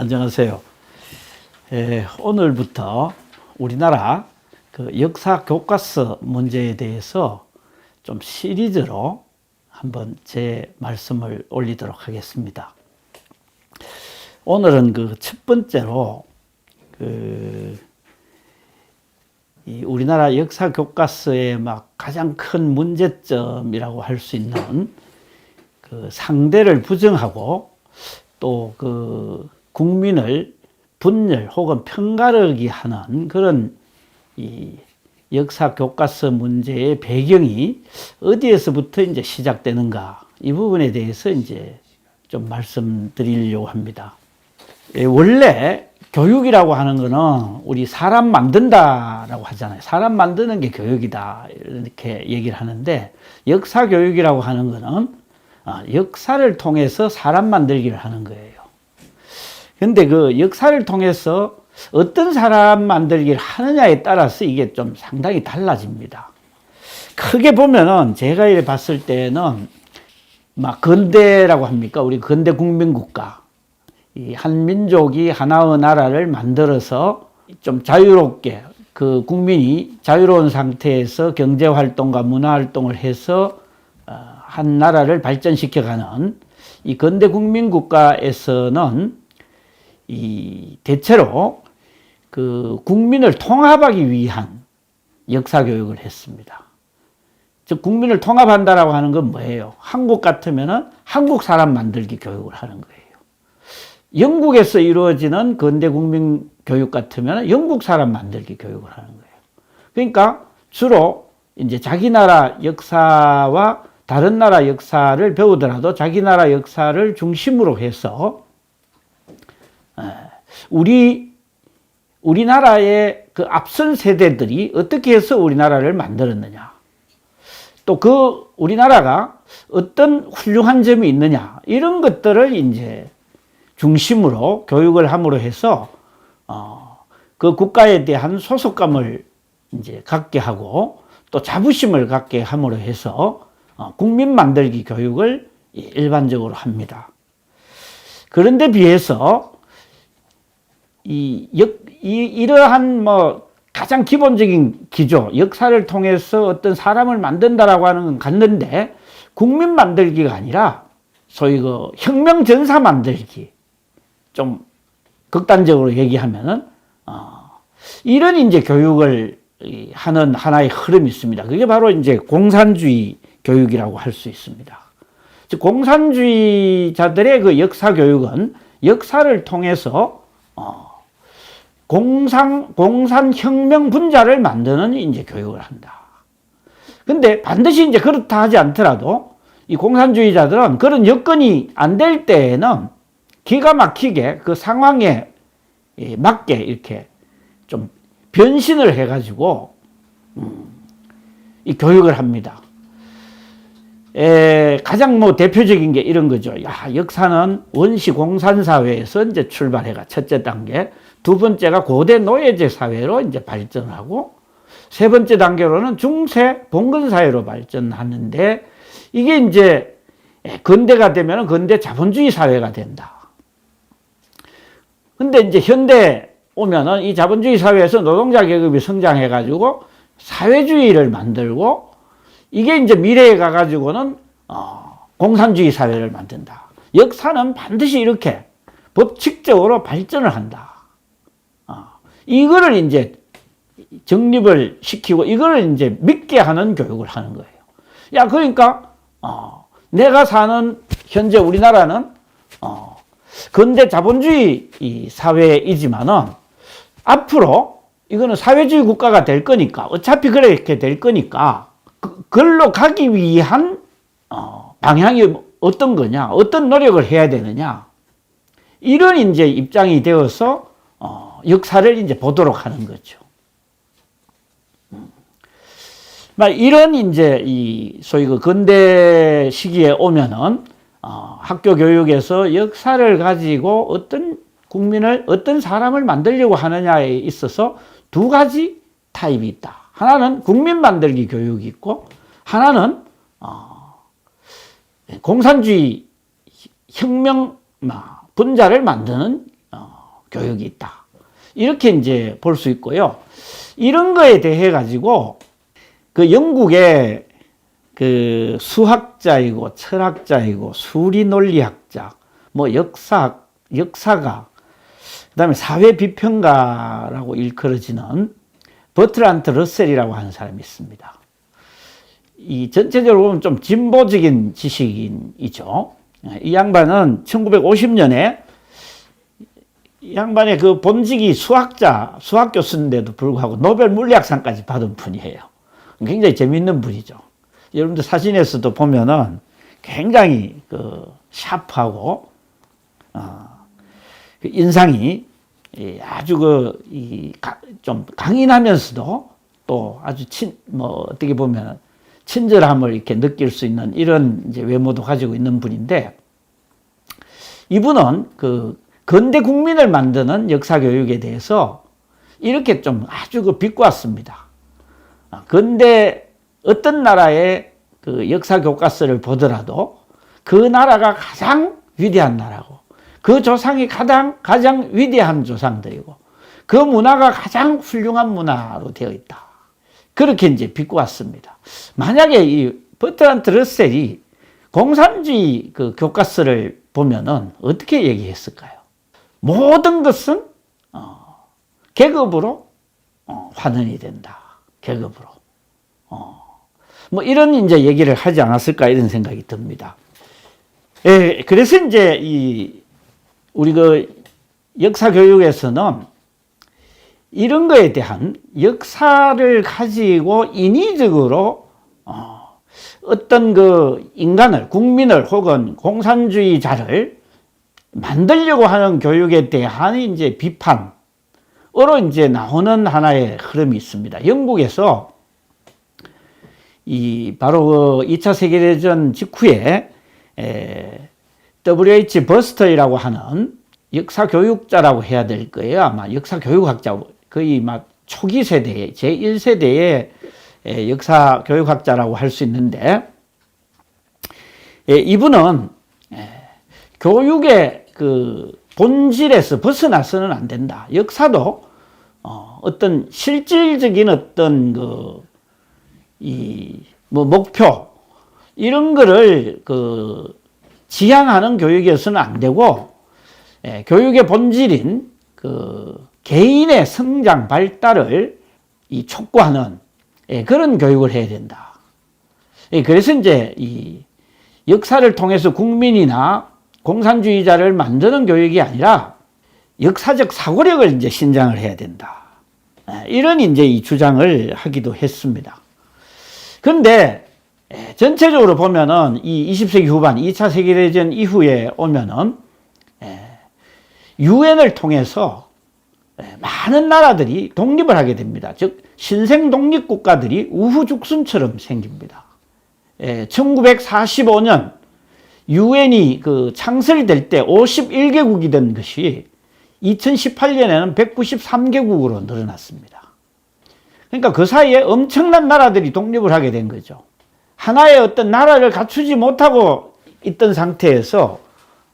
안녕하세요. 에, 오늘부터 우리나라 그 역사 교과서 문제에 대해서 좀 시리즈로 한번 제 말씀을 올리도록 하겠습니다. 오늘은 그 첫 번째로 그이 우리나라 역사 교과서의 막 가장 큰 문제점이라고 할 수 있는 그 상대를 부정하고 또그 국민을 분열 혹은 편가르기 하는 그런 이 역사 교과서 문제의 배경이 어디에서부터 이제 시작되는가 이 부분에 대해서 이제 좀 말씀드리려고 합니다. 예, 원래 교육이라고 하는 거는 우리 사람 만든다라고 하잖아요. 사람 만드는 게 교육이다. 이렇게 얘기를 하는데 역사 교육이라고 하는 거는 아, 역사를 통해서 사람 만들기를 하는 거예요. 근데 그 역사를 통해서 어떤 사람 만들기를 하느냐에 따라서 이게 좀 상당히 달라집니다. 크게 보면은 제가 이래 봤을 때는 막 근대라고 합니까? 우리 근대 국민국가. 이 한 민족이 하나의 나라를 만들어서 좀 자유롭게 그 국민이 자유로운 상태에서 경제 활동과 문화 활동을 해서 어, 한 나라를 발전시켜가는 이 근대 국민 국가에서는 이 대체로 그 국민을 통합하기 위한 역사 교육을 했습니다. 즉 국민을 통합한다라고 하는 건 뭐예요? 한국 같으면은 한국 사람 만들기 교육을 하는 거예요. 영국에서 이루어지는 근대 국민 교육 같으면 영국 사람 만들기 교육을 하는 거예요. 그러니까 주로 이제 자기 나라 역사와 다른 나라 역사를 배우더라도 자기 나라 역사를 중심으로 해서 우리 우리나라의 그 앞선 세대들이 어떻게 해서 우리나라를 만들었느냐. 또 그 우리나라가 어떤 훌륭한 점이 있느냐. 이런 것들을 이제 중심으로 교육을 함으로 해서 어, 그 국가에 대한 소속감을 이제 갖게 하고 또 자부심을 갖게 함으로 해서 어, 국민 만들기 교육을 일반적으로 합니다. 그런데 비해서 이, 역, 이 이러한 뭐 가장 기본적인 기조, 역사를 통해서 어떤 사람을 만든다라고 하는 건 갔는데 국민 만들기가 아니라 소위 그 혁명 전사 만들기. 좀 극단적으로 얘기하면은 어, 이런 이제 교육을 하는 하나의 흐름이 있습니다. 그게 바로 이제 공산주의 교육이라고 할 수 있습니다. 즉 공산주의자들의 그 역사 교육은 역사를 통해서 어, 공산 공산 혁명 분자를 만드는 이제 교육을 한다. 근데 반드시 이제 그렇다 하지 않더라도 이 공산주의자들은 그런 여건이 안 될 때에는 기가 막히게 그 상황에 맞게 이렇게 좀 변신을 해가지고 음, 이 교육을 합니다. 에, 가장 뭐 대표적인 게 이런 거죠. 야, 역사는 원시 공산 사회에서 이제 출발해가 첫째 단계, 두 번째가 고대 노예제 사회로 이제 발전하고 세 번째 단계로는 중세 봉건 사회로 발전하는데 이게 이제 근대가 되면 근대 자본주의 사회가 된다. 근데 이제 현대 오면은 이 자본주의 사회에서 노동자 계급이 성장해 가지고 사회주의를 만들고 이게 이제 미래에 가 가지고는 어, 공산주의 사회를 만든다. 역사는 반드시 이렇게 법칙적으로 발전을 한다. 어, 이거를 이제 정립을 시키고 이거를 이제 믿게 하는 교육을 하는 거예요. 야, 그러니까, 어, 내가 사는 현재 우리나라는, 어, 근대 자본주의 사회이지만은 앞으로 이거는 사회주의 국가가 될 거니까 어차피 그렇게 될 거니까 그, 걸로 가기 위한 어, 방향이 어떤 거냐, 어떤 노력을 해야 되느냐 이런 이제 입장이 되어서 어, 역사를 이제 보도록 하는 거죠. 음. 이런 이제 이 소위 그 근대 시기에 오면은 어, 학교 교육에서 역사를 가지고 어떤 국민을 어떤 사람을 만들려고 하느냐에 있어서 두 가지 타입이 있다. 하나는 국민 만들기 교육이 있고 하나는 어, 공산주의 혁명 분자를 만드는 어, 교육이 있다. 이렇게 이제 볼 수 있고요. 이런 거에 대해 가지고 그 영국의 그 수학자이고 철학자이고 수리 논리학자, 뭐 역사 역사가 그다음에 사회 비평가라고 일컬어지는 버트란트 러셀이라고 하는 사람이 있습니다. 이 전체적으로 보면 좀 진보적인 지식인이죠. 이 양반은 1950년에 이 양반의 그 본직이 수학자, 수학 교수인데도 불구하고 노벨 물리학상까지 받은 분이에요. 굉장히 재밌는 분이죠. 여러분들 사진에서도 보면은 굉장히 그 샤프하고 어, 그 인상이 이 아주 그이좀 강인하면서도 또 아주 친 뭐 어떻게 보면 친절함을 이렇게 느낄 수 있는 이런 이제 외모도 가지고 있는 분인데 이분은 그 근대 국민을 만드는 역사 교육에 대해서 이렇게 좀 아주 그 비꼬았습니다. 아, 근데 어떤 나라의 그 역사 교과서를 보더라도 그 나라가 가장 위대한 나라고 그 조상이 가장 가장 위대한 조상들이고 그 문화가 가장 훌륭한 문화로 되어 있다. 그렇게 이제 비꼬았습니다. 만약에 이 버트란트 러셀이 공산주의 그 교과서를 보면은 어떻게 얘기했을까요? 모든 것은 어, 계급으로 어, 환원이 된다. 계급으로. 어, 뭐 이런 이제 얘기를 하지 않았을까 이런 생각이 듭니다. 예, 그래서 이제 이 우리 그 역사 교육에서는 이런 거에 대한 역사를 가지고 인위적으로 어, 어떤 그 인간을 국민을 혹은 공산주의자를 만들려고 하는 교육에 대한 이제 비판으로 이제 나오는 하나의 흐름이 있습니다. 영국에서 이 바로 그 2차 세계대전 직후에 에, W.H. 버스터이라고 하는 역사 교육자라고 해야 될 거예요. 아마 역사 교육학자 거의 막 초기 세대의 제1세대의 역사 교육학자라고 할 수 있는데 예, 이분은 예, 교육의 그 본질에서 벗어나서는 안 된다. 역사도 어, 어떤 실질적인 어떤 그 이 뭐 목표 이런 거를 그 지향하는 교육이어서는 안 되고 예, 교육의 본질인 그 개인의 성장 발달을 이 촉구하는 예, 그런 교육을 해야 된다. 예, 그래서 이제 이 역사를 통해서 국민이나 공산주의자를 만드는 교육이 아니라 역사적 사고력을 이제 신장을 해야 된다. 예, 이런 이제 이 주장을 하기도 했습니다. 예, 전체적으로 보면은 이 20세기 후반 2차 세계대전 이후에 오면은 예, 유엔을 통해서 예, 많은 나라들이 독립을 하게 됩니다. 즉 신생 독립 국가들이 우후죽순처럼 생깁니다. 1945년 유엔이 그 창설될 때 51개국이 된 것이 2018년에는 193개국으로 늘어났습니다. 그러니까 그 사이에 엄청난 나라들이 독립을 하게 된 거죠. 하나의 어떤 나라를 갖추지 못하고 있던 상태에서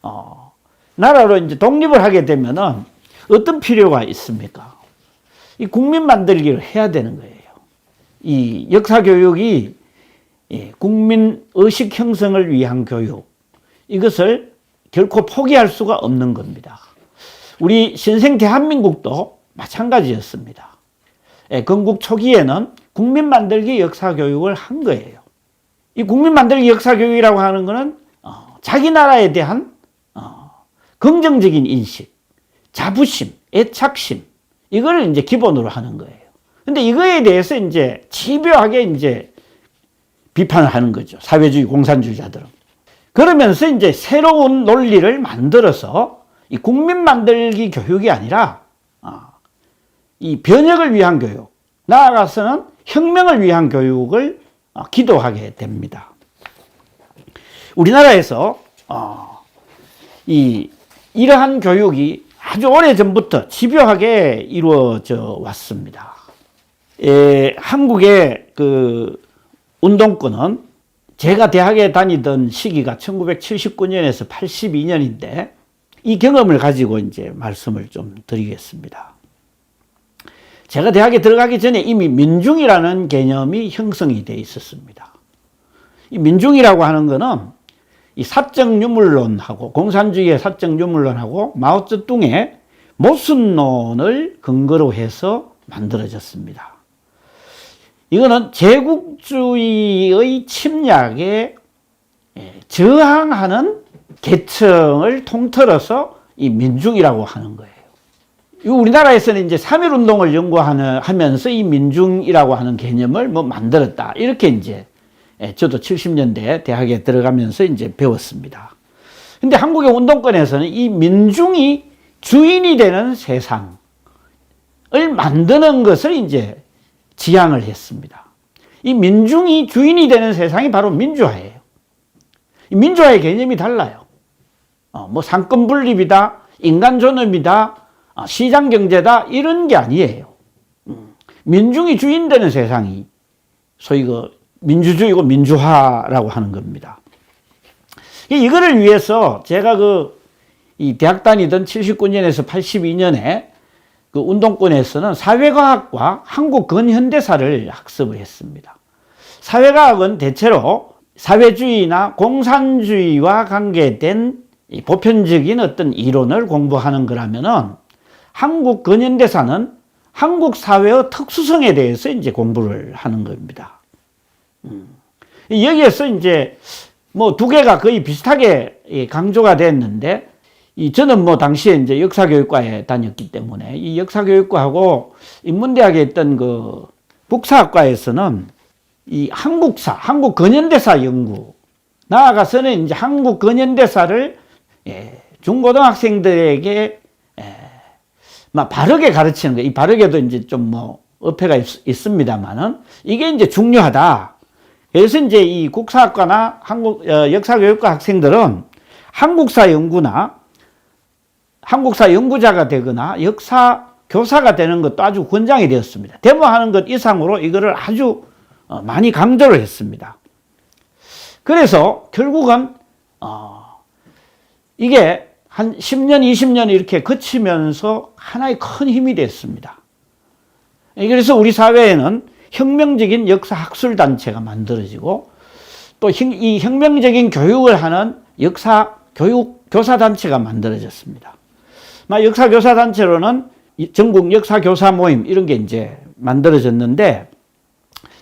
어, 나라로 이제 독립을 하게 되면은 어떤 필요가 있습니까? 이 국민 만들기를 해야 되는 거예요. 이 역사 교육이 예, 국민 의식 형성을 위한 교육 이것을 결코 포기할 수가 없는 겁니다. 우리 신생 대한민국도 마찬가지였습니다. 예, 건국 초기에는 국민 만들기 역사 교육을 한 거예요. 이 국민 만들기 역사 교육이라고 하는 것은 어, 자기 나라에 대한 어, 긍정적인 인식, 자부심, 애착심 이걸 이제 기본으로 하는 거예요. 근데 이거에 대해서 이제 집요하게 이제 비판을 하는 거죠. 사회주의 공산주의자들은. 그러면서 이제 새로운 논리를 만들어서 이 국민 만들기 교육이 아니라 어, 이 변혁을 위한 교육, 나아가서는 혁명을 위한 교육을 어, 기도하게 됩니다. 우리나라에서 어, 이 이러한 교육이 아주 오래 전부터 집요하게 이루어져 왔습니다. 에, 한국의 그 운동권은 제가 대학에 다니던 시기가 1979년에서 82년인데 이 경험을 가지고 이제 말씀을 좀 드리겠습니다. 제가 대학에 들어가기 전에 이미 민중이라는 개념이 형성이 돼 있었습니다. 이 민중이라고 하는 거는 이 사적 유물론하고 공산주의의 사적 유물론하고 마오쩌둥의 모순론을 근거로 해서 만들어졌습니다. 이거는 제국주의의 침략에 예, 저항하는 계층을 통틀어서 이 민중이라고 하는 거예요. 이 우리나라에서는 이제 3.1 운동을 연구하는, 하면서 이 민중이라고 하는 개념을 뭐 만들었다. 이렇게 이제, 예, 저도 70년대 대학에 들어가면서 이제 배웠습니다. 근데 한국의 운동권에서는 이 민중이 주인이 되는 세상을 만드는 것을 이제 지향을 했습니다. 이 민중이 주인이 되는 세상이 바로 민주화예요. 이 민주화의 개념이 달라요. 어, 뭐 상권 분립이다, 인간 존엄이다, 어, 시장 경제다 이런 게 아니에요. 음, 민중이 주인 되는 세상이 소위 그 민주주의고 민주화라고 하는 겁니다. 이거를 위해서 제가 그 이 대학 다니던 79년에서 82년에 그 운동권에서는 사회과학과 한국 근현대사를 학습을 했습니다. 사회과학은 대체로 사회주의나 공산주의와 관계된 보편적인 어떤 이론을 공부하는 거라면은 한국 근현대사는 한국 사회의 특수성에 대해서 이제 공부를 하는 겁니다. 음. 여기에서 이제 뭐 두 개가 거의 비슷하게 강조가 됐는데 이 저는 뭐 당시에 이제 역사교육과에 다녔기 때문에 이 역사교육과하고 인문대학에 있던 그 북사학과에서는 이 한국사, 한국 근현대사 연구 나아가서는 이제 한국 근현대사를 예, 중고등학생들에게 예, 막 바르게 가르치는 거. 이 바르게도 이제 좀 뭐 어폐가 있, 습니다만은 이게 이제 중요하다. 그래서 이제 이 국사학과나 한국 어, 역사교육과 학생들은 한국사 연구나 한국사 연구자가 되거나 역사 교사가 되는 것도 아주 권장이 되었습니다. 데모하는 것 이상으로 이거를 아주 어, 많이 강조를 했습니다. 그래서 결국은 어 이게 한 10년, 20년 이렇게 거치면서 하나의 큰 힘이 됐습니다. 그래서 우리 사회에는 혁명적인 역사 학술 단체가 만들어지고 또 이 혁명적인 교육을 하는 역사 교육 교사 단체가 만들어졌습니다. 역사 교사 단체로는 전국 역사 교사 모임 이런 게 이제 만들어졌는데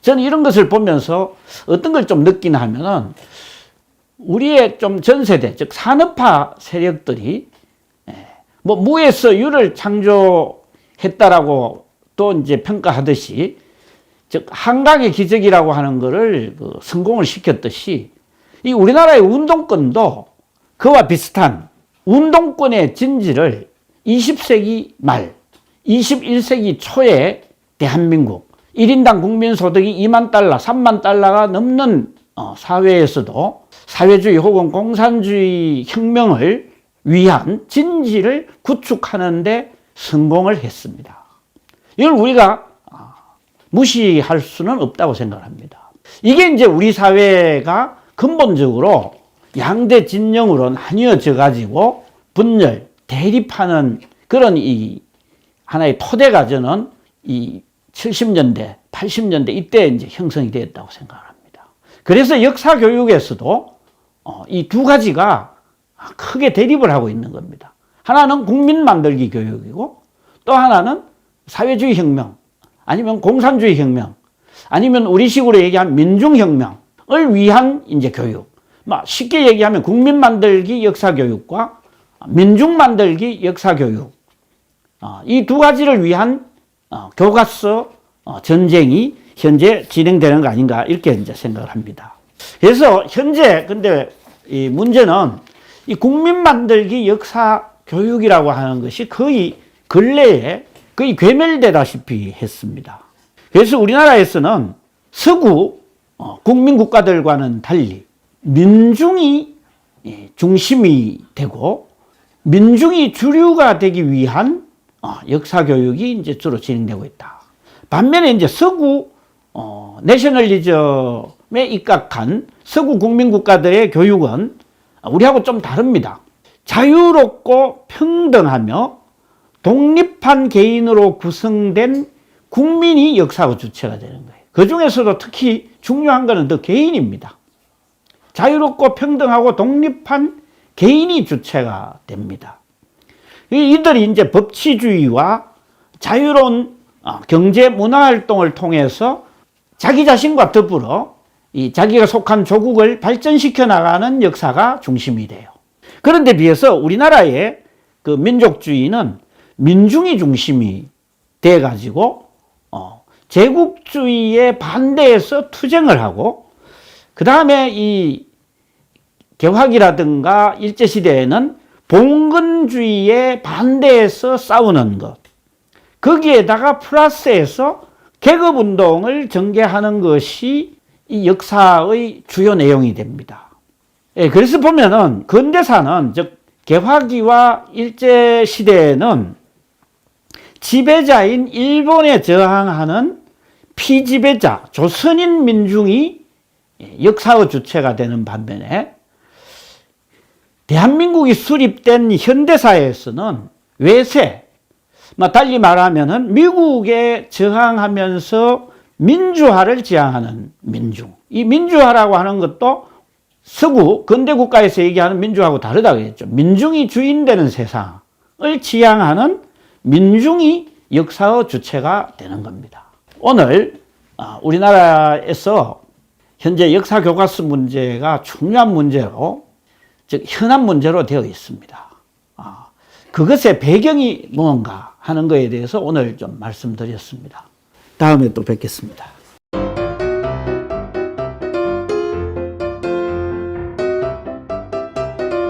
저는 이런 것을 보면서 어떤 걸 좀 느끼나 하면은 우리의 좀 전세대 즉 산업화 세력들이 예, 뭐 무에서 유를 창조했다라고 또 이제 평가하듯이 즉 한강의 기적이라고 하는 것을 그 성공을 시켰듯이 이 우리나라의 운동권도 그와 비슷한 운동권의 진지를 20세기 말, 21세기 초에 대한민국 1인당 국민소득이 2만 달러, 3만 달러가 넘는 어, 사회에서도 사회주의 혹은 공산주의 혁명을 위한 진지를 구축하는데 성공을 했습니다. 이걸 우리가 아, 무시할 수는 없다고 생각합니다. 이게 이제 우리 사회가 근본적으로 양대 진영으로 나뉘어져 가지고 분열, 대립하는 그런 이 하나의 토대가 저는 이 70년대, 80년대 이때 이제 형성이 되었다고 생각합니다. 그래서 역사 교육에서도 어, 이두 가지가 크게 대립을 하고 있는 겁니다. 하나는 국민 만들기 교육이고 또 하나는 사회주의 혁명 아니면 공산주의 혁명 아니면 우리식으로 얘기하면 민중혁명을 위한 이제 교육. 쉽게 얘기하면 국민 만들기 역사 교육과 민중 만들기 역사 교육 어, 이두 가지를 위한 어, 교과서 어, 전쟁이 현재 진행되는 거 아닌가 이렇게 이제 생각을 합니다. 그래서 현재 근데 이 문제는 이 국민 만들기 역사 교육이라고 하는 것이 거의 근래에 거의 괴멸되다시피 했습니다. 그래서 우리나라에서는 서구 국민 국가들과는 달리 민중이 예, 중심이 되고 민중이 주류가 되기 위한 어, 역사 교육이 이제 주로 진행되고 있다. 반면에 이제 서구 어, 내셔널리즘에 입각한 서구 국민 국가들의 교육은 우리하고 좀 다릅니다. 자유롭고 평등하며 독립한 개인으로 구성된 국민이 역사의 주체가 되는 거예요. 그 중에서도 특히 중요한 것은 더 개인입니다. 자유롭고 평등하고 독립한 개인이 주체가 됩니다. 이- 이들이 이제 법치주의와 자유로운 어, 경제 문화 활동을 통해서 자기 자신과 더불어 이 자기가 속한 조국을 발전시켜 나가는 역사가 중심이 돼요. 그런데 비해서 우리나라의 그 민족주의는 민중이 중심이 돼 가지고 어, 제국주의에 반대해서 투쟁을 하고 그 다음에 이 개화기라든가 일제시대에는 봉건주의에 반대해서 싸우는 것. 거기에다가 플러스해서 계급운동을 전개하는 것이 이 역사의 주요 내용이 됩니다. 예, 그래서 보면은 근대사는 즉 개화기와 일제 시대에는 지배자인 일본에 저항하는 피지배자 조선인 민중이 역사의 주체가 되는 반면에 대한민국이 수립된 현대사에서는 외세, 뭐 달리 말하면은 미국에 저항하면서 민주화를 지향하는 민중. 이 민주화라고 하는 것도 서구 근대 국가에서 얘기하는 민주하고 다르다 그랬죠. 민중이 주인되는 세상을 지향하는 민중이 역사의 주체가 되는 겁니다. 오늘 아, 우리나라에서 현재 역사 교과서 문제가 중요한 문제로 즉 현안 문제로 되어 있습니다. 아, 그것의 배경이 무언가 하는 것에 대해서 오늘 좀 말씀드렸습니다. 다음에 또 뵙겠습니다.